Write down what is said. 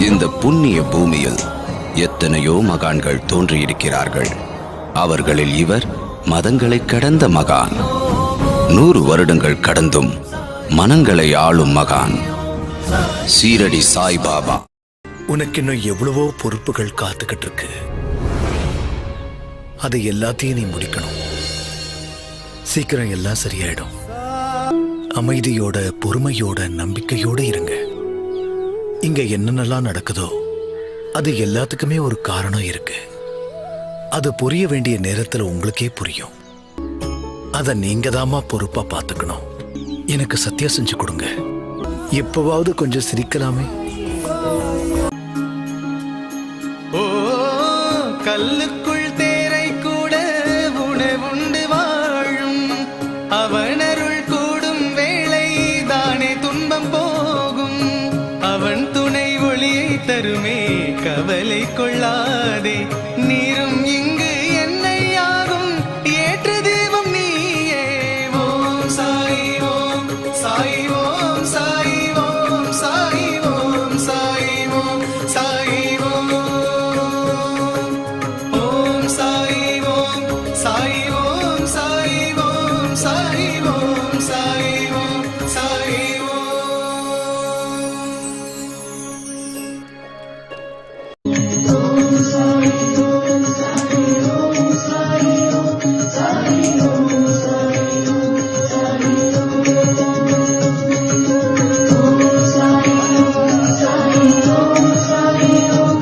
இந்த புண்ணிய பூமியில் எத்தனையோ மகான்கள் தோன்றியிருக்கிறார்கள். அவர்களில் இவர் மதங்களை கடந்த மகான். நூறு வருடங்கள் கடந்தும் மனங்களை ஆளும் மகான். சீரடி சாய்பாபா உனக்கு இன்னும் எவ்வளவோ பொறுப்புகள் காத்துக்கிட்டு இருக்கு அதை எல்லாத்தையும் நீ முடிக்கணும். சீக்கிரம் எல்லாம் சரியாயிடும். அமைதியோட பொறுமையோட நம்பிக்கையோட இருங்க. இங்க என்னென்னலாம் நடக்குதோ அது எல்லாத்துக்குமே ஒரு காரணம் இருக்கு. அது புரிய வேண்டிய நேரத்துல உங்களுக்கே புரியும். அத நீங்க தாமா பொறுப்பா பாத்துக்கணும். எனக்கு சத்தியம் செஞ்சு கொடுங்க. எப்பவாவது கொஞ்சம் சிரிக்கலாமே. ஓ கல்லுக்கு அவன் துணை ஒளியை தருமே. கவலை கொள்ளாதே. நீரும் இங்கு என்னை ஆகும் ஏற்று தெய்வம் நீயே. ஓம் சாய் ஓம் சாய் ஓம் Dios,